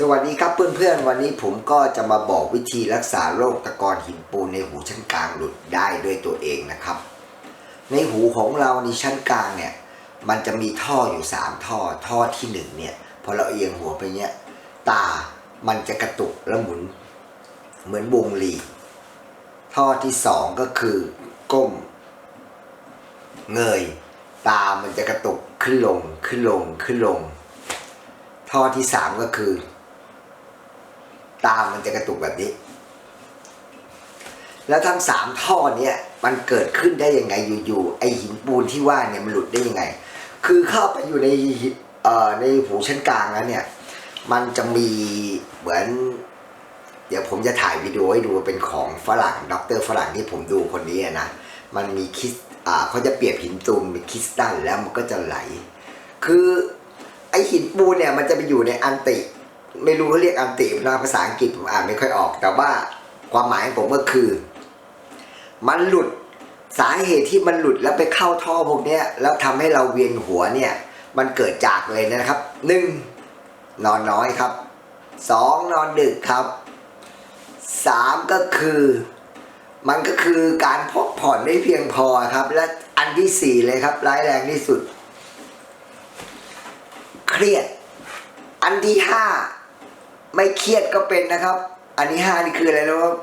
สวัสดีครับเพื่อนๆ วันนี้ผมก็จะมาบอกวิธีรักษาโรคตะกอนหินปูนในหูชั้นกลางหลุดได้ด้วยตัวเองนะครับ ในหูของเราในชั้นกลางเนี่ยมันจะมีท่ออยู่ 3 ท่อท่อที่หนึ่งเนี่ยพอเราเอียงหัวไปเนี่ยตามันจะกระตุกและหมุน เหมือนวงลีท่อที่สองก็คือก้ม เงย ตามันจะกระตุกขึ้นลงขึ้นลงขึ้นลง ท่อที่สามก็คือ ตามันจะกระตุกแบบนี้ แล้วทั้งสามท่อเนี่ย มันเกิดขึ้นได้ยังไงอยู่ๆไอหินปูนที่ว่าเนี่ยมันหลุดได้ยังไง คือเข้าไปอยู่ในเอ่อในหูชั้นกลางแล้วเนี่ย มันจะมีเหมือน เดี๋ยวผมจะถ่ายวิดีโอให้ดูเป็นของฝรั่งด็อกเตอร์ฝรั่งที่ผมดูคนนี้อะนะมันมีคิสอ่าเขาจะเปรียบหินตูนเป็นคริสตัลแล้วมันก็จะไหล คือไอหินปูนเนี่ยมันจะไปอยู่ในอันติ ไม่รู้เขาเรียกอันตินะภาษาอังกฤษผมอ่านไม่ค่อยออก แต่ว่าความหมายของผมก็คือ มันหลุดสาเหตุที่มันหลุดแล้วไปเข้าท่อพวกนี้แล้วทำให้เราเวียนหัวเนี่ย มันเกิดจากเลยนะครับหนึ่งนอนน้อยครับสองนอนดึกครับสามก็คือ มันก็คือการพักผ่อนไม่เพียงพอครับ และอันที่สี่เลยครับ ร้ายแรงที่สุด เครียด อันที่ห้า ไม่เครียดก็เป็นนะครับ อันที่ห้านี่คืออะไรนะว่า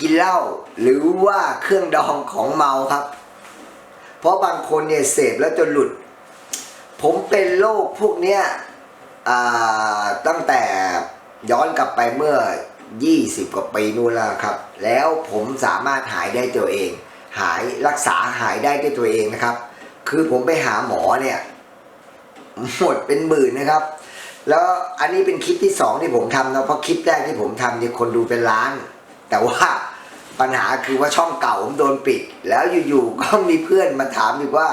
กินเหล้าหรือว่าเครื่องดองของเมาครับ เพราะบางคนเนี่ยเสพแล้วจนหลุด ผมเป็นโรคพวกเนี้ยตั้งแต่ย้อนกลับไปเมื่อ 20 กว่าปีนู่นแล้วครับ แล้วผมสามารถหายได้ตัวเอง หายรักษาหายได้ด้วยตัวเองนะครับ คือผมไปหาหมอเนี่ยหมดเป็นหมื่นนะครับ แล้วอันนี้เป็นคลิปที่สองที่ผมทำนะเพราะคลิปแรกที่ผมทำเนี่ยคนดูเป็นล้าน แต่ว่าปัญหาคือว่าช่องเก่าผมโดนปิด แล้วอยู่ๆก็มีเพื่อนมาถามอีกว่า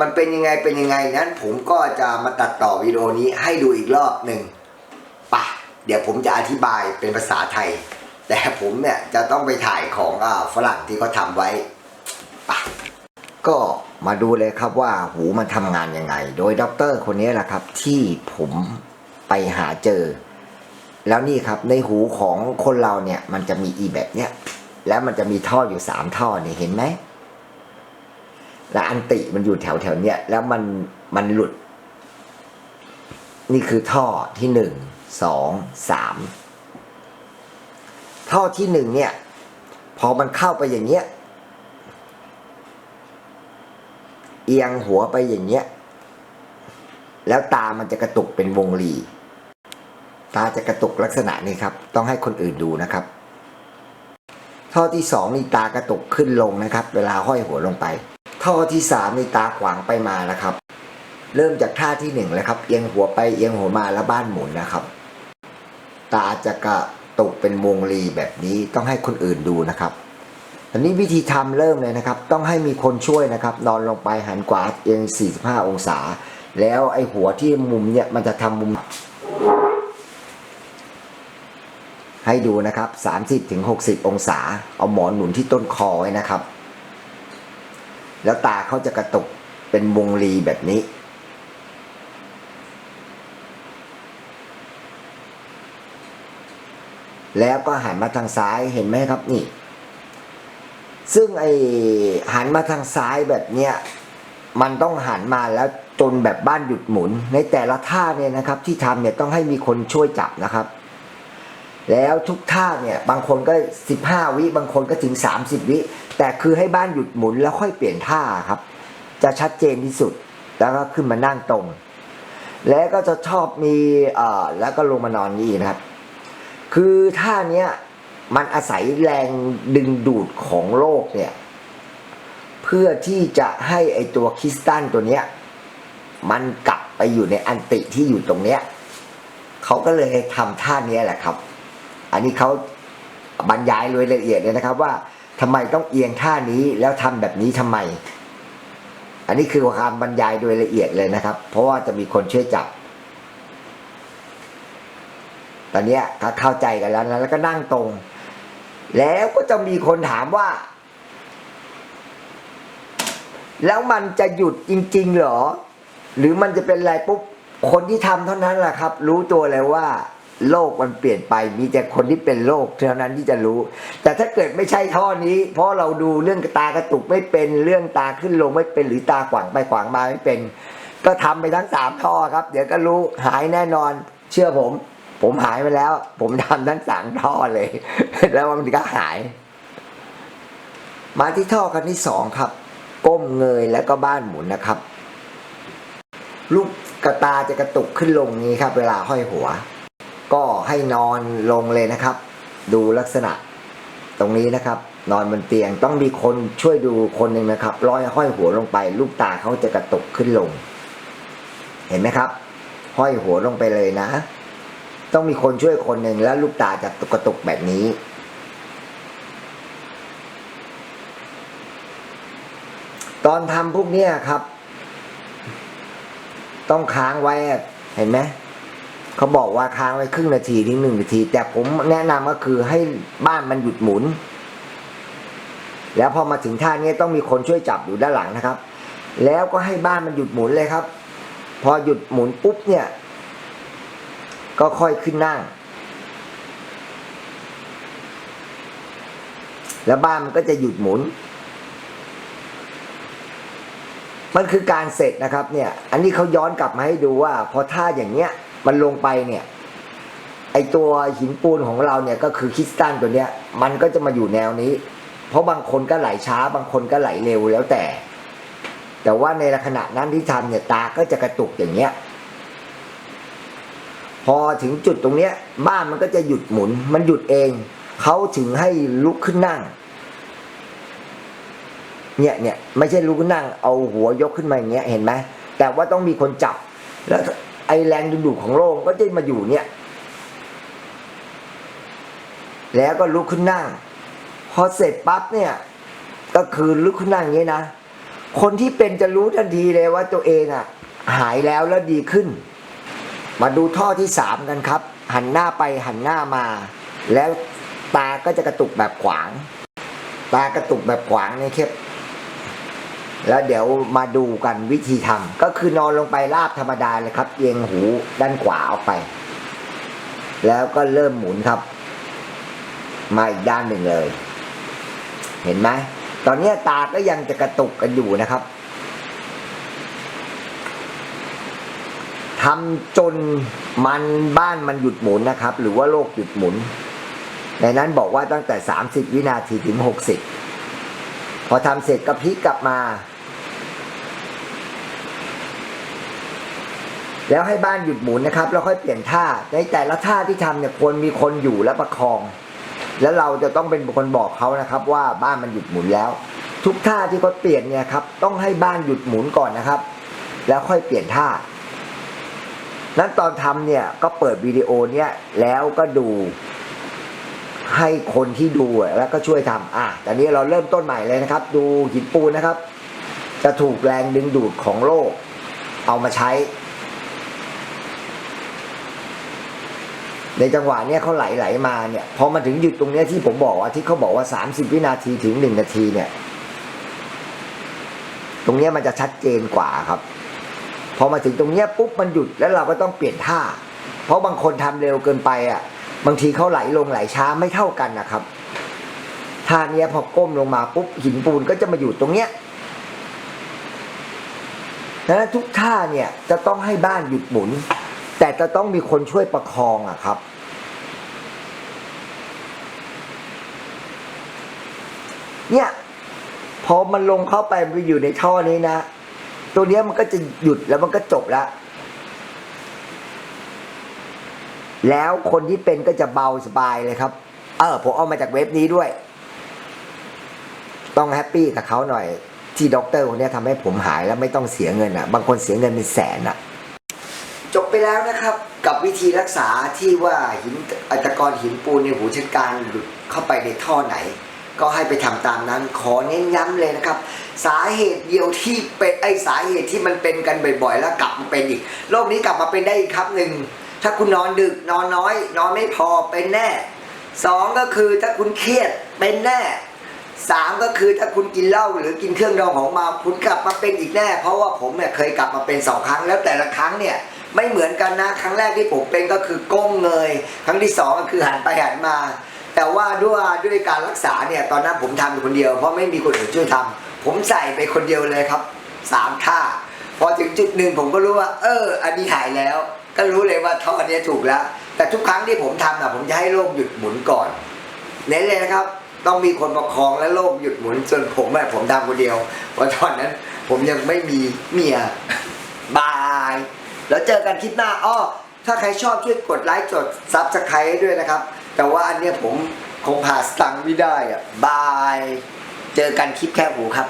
มันเป็นยังไงเป็นยังไงนั้น ผมก็จะมาตัดต่อวิดีโอนี้ให้ดูอีกรอบหนึ่งปะเดี๋ยวผมจะอธิบายเป็นภาษาไทย แต่ผมเนี่ยจะต้องไปถ่ายของอฝรั่งที่เขาทำไว้ปะก็มาดูเลยครับว่าหูมันทำงานยังไง โดยด็อกเตอร์คนนี้แหละครับที่ผม ไปหาเจอ แล้วนี่ครับในหูของคนเราเนี่ยมันจะมีอีแบบเนี้ยแล้วมันจะมีท่ออยู่สามท่อเนี่ยเห็นไหมและอันติมันอยู่แถวแถวเนี้ยแล้วมันมันหลุด นี่คือท่อที่หนึ่งสองสามท่อที่หนึ่งเนี่ย พอมันเข้าไปอย่างเงี้ยเอียงหัวไปอย่างเงี้ย แล้วตามันจะกระตุกเป็นวงรี ตาจะกระตุกลักษณะนี้ครับ ต้องให้คนอื่นดูนะครับ ท่อที่สองนี่ตากระตุกขึ้นลงนะครับ เวลาห้อยหัวลงไป ท่อที่สามนี่ตาขวางไปมานะครับ เริ่มจากท่าที่หนึ่งเลยครับ เอียงหัวไปเอียงหัวมาแล้วบ้านหมุนนะครับ ตาจะกระตุกเป็นวงรีแบบนี้ต้องให้คนอื่นดูนะครับอันนี้วิธีทำเริ่มเลยนะครับ ต้องให้มีคนช่วยนะครับ นอนลงไปหันขวาเอียง 45 องศา แล้วไอ้หัวที่มุมเนี่ยมันจะทำมุม ให้ดูนะครับ 30ถึง60 องศา เอาหมอนหนุนที่ต้นคอไว้นะครับ แล้วตาเขาจะกระตุกเป็นวงรีแบบนี้ แล้วก็หันมาทางซ้ายเห็นไหมครับนี่ ซึ่งไอหันมาทางซ้ายแบบเนี้ยมันต้องหันมาแล้วจนแบบบ้านหยุดหมุน ในแต่ละท่าเนี่ยนะครับ ที่ทำเนี่ยต้องให้มีคนช่วยจับนะครับ แล้วทุกท่าเนี่ยบางคนก็ 15 วิบางคนก็ถึง 30 วิ แต่คือให้บ้านหยุดหมุนแล้วค่อยเปลี่ยนท่าครับ จะชัดเจนที่สุดแล้วก็ขึ้นมานั่งตรง แล้วก็จะชอบมีเอ่อแล้วก็ลงมานอนนี่นะครับ คือท่าเนี้ยมันอาศัยแรงดึงดูดของโลกเนี่ยเพื่อที่จะให้ไอตัวคริสตัลตัวเนี้ยมันกลับไปอยู่ในอันติที่อยู่ตรงเนี้ยเขาก็เลยทำท่าเนี้ยแหละครับ อันนี้เขาบรรยายรายละเอียดเลยนะครับ ว่าทำไมต้องเอียงท่านี้แล้วทำแบบนี้ทำไม อันนี้คือการบรรยายโดยละเอียดเลยนะครับ เพราะว่าจะมีคนช่วยจับ ตอนนี้ยถ้าเข้าใจกันแล้วนะแล้วก็นั่งตรง แล้วก็จะมีคนถามว่า แล้วมันจะหยุดจริง ๆ หรอ หรือมันจะเป็นอะไรปุ๊บคนที่ทำเท่านั้นแหละครับ รู้ตัวเลยว่า โลกมันเปลี่ยนไป มีแต่คนที่เป็นโรคเท่านั้นที่จะรู้ แต่ถ้าเกิดไม่ใช่ท่อนี้ เพราะเราดูเรื่องตากระตุกไม่เป็นเรื่องตาขึ้นลงไม่เป็นหรือตาขวางไปขวางมาไม่เป็น ก็ทำไปทั้งสามท่อครับ เดี๋ยวก็รู้หายแน่นอน เชื่อผม ผมหายไปแล้ว ผมทำทั้งสามท่อเลย แล้วมันก็หาย มาที่ท่อคันที่สองครับ ก้มเงยแล้วก็บ้านหมุนนะครับ ลูกกระตาจะกระตุกขึ้นลงนี้ครับ เวลาห้อยหัว ก็ให้นอนลงเลยนะครับ ดูลักษณะตรงนี้นะครับ นอนบนเตียงต้องมีคนช่วยดูคนหนึ่งนะครับร้อยห้อยหัวลงไป ลูกตาเขาจะกระตุกขึ้นลง เห็นไหมครับ ห้อยหัวลงไปเลยนะ ต้องมีคนช่วยคนหนึ่งแล้วลูกตาจะกระตุกแบบนี้ตอนทำพวกเนี้ยครับ ต้องค้างไว้เห็นไหม เขาบอกว่าค้างไว้ครึ่งนาทีถึงหนึ่งนาที แต่ผมแนะนำก็คือให้บ้านมันหยุดหมุน แล้วพอมาถึงท่านี้ต้องมีคนช่วยจับอยู่ด้านหลังนะครับ แล้วก็ให้บ้านมันหยุดหมุนเลยครับ พอหยุดหมุนปุ๊บเนี่ย ก็ค่อยขึ้นนั่ง แล้วบ้านมันก็จะหยุดหมุนมันคือการเสร็จนะครับเนี่ย อันนี้เขาย้อนกลับมาให้ดูว่า พอท่าอย่างเนี้ย มันลงไปเนี่ยไอตัวหินปูนของเราเนี่ยก็คือคริสตัลตัวเนี้ย มันก็จะมาอยู่แนวนี้ เพราะบางคนก็ไหลช้า บางคนก็ไหลเร็วแล้วแต่ แต่ว่าในขณะนั้นที่ทำเนี่ยตาก็จะกระตุกอย่างเงี้ย พอถึงจุดตรงเนี้ย บ้านมันก็จะหยุดหมุน มันหยุดเองเขาถึงให้ลุกขึ้นนั่ง เนี่ยเนี่ยไม่ใช่ลุกขึ้นนั่ง เอาหัวยกขึ้นมาอย่างเงี้ยเห็นไหมแต่ว่าต้องมีคนจับ แล้ว ไอแรงดึงดูดของโลกก็จะมาอยู่เนี่ย แล้วก็ลุกขึ้นนั่ง พอเสร็จปั๊บเนี่ย ก็คือลุกขึ้นนั่งอย่างนี้นะ คนที่เป็นจะรู้ทันทีเลยว่าตัวเองอะหายแล้วแล้วดีขึ้น มาดูท่อที่สามกันครับ หันหน้าไปหันหน้ามา แล้วตาก็จะกระตุกแบบขวาง ตากระตุกแบบขวางเนี่ยครับ แล้วเดี๋ยวมาดูกันวิธีทำก็คือนอนลงไปราบธรรมดาเลยครับ เอียงหูด้านขวาออกไป แล้วก็เริ่มหมุนครับ มาอีกด้านหนึ่งเลย เห็นไหมตอนนี้ตาก็ยังจะกระตุกกันอยู่นะครับทำจนมันบ้านมันหยุดหมุนนะครับ หรือว่าโลกหยุดหมุน ในนั้นบอกว่าตั้งแต่ 30 วินาทีถึง 60 พอทำเสร็จก็พลิกกลับมา แล้วให้บ้านหยุดหมุนนะครับแล้วค่อยเปลี่ยนท่า ในแต่ละท่าที่ทำเนี่ยควรมีคนอยู่และประคอง แล้วเราจะต้องเป็นคนบอกเขานะครับว่าบ้านมันหยุดหมุนแล้ว ทุกท่าที่เขาเปลี่ยนเนี่ยครับต้องให้บ้านหยุดหมุนก่อนนะครับ แล้วค่อยเปลี่ยนท่า นั้นตอนทำเนี่ยก็เปิดวิดีโอเนี่ยแล้วก็ดูให้คนที่ดูแล้วก็ช่วยทำอะตอนนี้เราเริ่มต้นใหม่เลยนะครับ ดูหินปูนนะครับ จะถูกแรงดึงดูดของโลก เอามาใช้ ในจังหวะเนี้ยเขาไหลไหลมาเนี่ยพอมาถึงหยุดตรงเนี้ยที่ผมบอกว่าที่เขาบอกว่าสามสิบวินาทีถึงหนึ่งนาทีเนี่ย ตรงเนี้ยมันจะชัดเจนกว่าครับ พอมาถึงตรงเนี้ยปุ๊บมันหยุดแล้วเราก็ต้องเปลี่ยนท่า เพราะบางคนทำเร็วเกินไปอะ บางทีเขาไหลลงไหลช้าไม่เท่ากันนะครับท่าเนี้ยพอก้มลงมาปุ๊บหินปูนก็จะมาอยู่ตรงเนี้ยดังนั้นทุกท่าเนี่ยจะต้องให้บ้านหยุดหมุน แต่จะต้องมีคนช่วยประคองอะครับ เนี่ยพอมันลงเข้าไปมันอยู่ในท่อนี้นะ ตัวเนี้ยมันก็จะหยุดแล้วมันก็จบแล้วแล้วคนที่เป็นก็จะเบาสบายเลยครับ เออผมเอามาจากเว็บนี้ด้วย ต้องแฮปปี้กับเขาหน่อย ที่ด็อกเตอร์คนนี้ทำให้ผมหายแล้วไม่ต้องเสียเงินอะ บางคนเสียเงินเป็นแสนอะ จบไปแล้วนะครับ กับวิธีรักษาที่ว่าหินอัตกรหินปูนในหูชันการหลุดเข้าไปในท่อไหน ก็ให้ไปทำตามนั้นขอเน้นย้ำเลยนะครับ สาเหตุเดียวที่เป็นไอสาเหตุที่มันเป็นกันบ่อยๆ แล้วกลับมาเป็นอีกโรคนี้กลับมาเป็นได้อีกครับหนึ่งถ้าคุณนอนดึกนอนน้อย นอนไม่พอเป็นแน่สองก็คือถ้าคุณเครียดเป็นแน่สามก็คือถ้าคุณกินเหล้าหรือกินเครื่องดองของเมาคุณกลับมาเป็นอีกแน่ เพราะว่าผมเนี่ยเคยกลับมาเป็นสองครั้งแล้วแต่ละครั้งเนี่ยไม่เหมือนกันนะ ครั้งแรกที่ผมเป็นก็คือก้มเงย ครั้งที่สองก็คือหันไปหันมา แต่ว่าด้วยด้วยการรักษาเนี่ยตอนนั้นผมทำอยู่คนเดียว เพราะไม่มีคนอื่นช่วยทำผมใส่ไปคนเดียวเลยครับสามท่าพอถึงจุดหนึ่งผมก็รู้ว่า เออ อันนี้หายแล้ว ก็รู้เลยว่าท่อเนี้ยถูกแล้ว แต่ทุกครั้งที่ผมทำนะผมจะให้โลกหยุดหมุนก่อนเน้นเลยนะครับ ต้องมีคนประคองและโลกหยุดหมุนส่วนผมอะผมทำคนเดียวเพราะตอนนั้น ผมยังไม่มีเมียบาย แล้วเจอกันคลิปหน้าอ้อถ้าใครชอบช่วยกดไลค์กดซับสไครต์ด้วยนะครับ แต่ว่าอันเนี้ยผมคงผ่าสตังค์ไม่ได้อะบาย เจอกันคลิปแค่หูครับ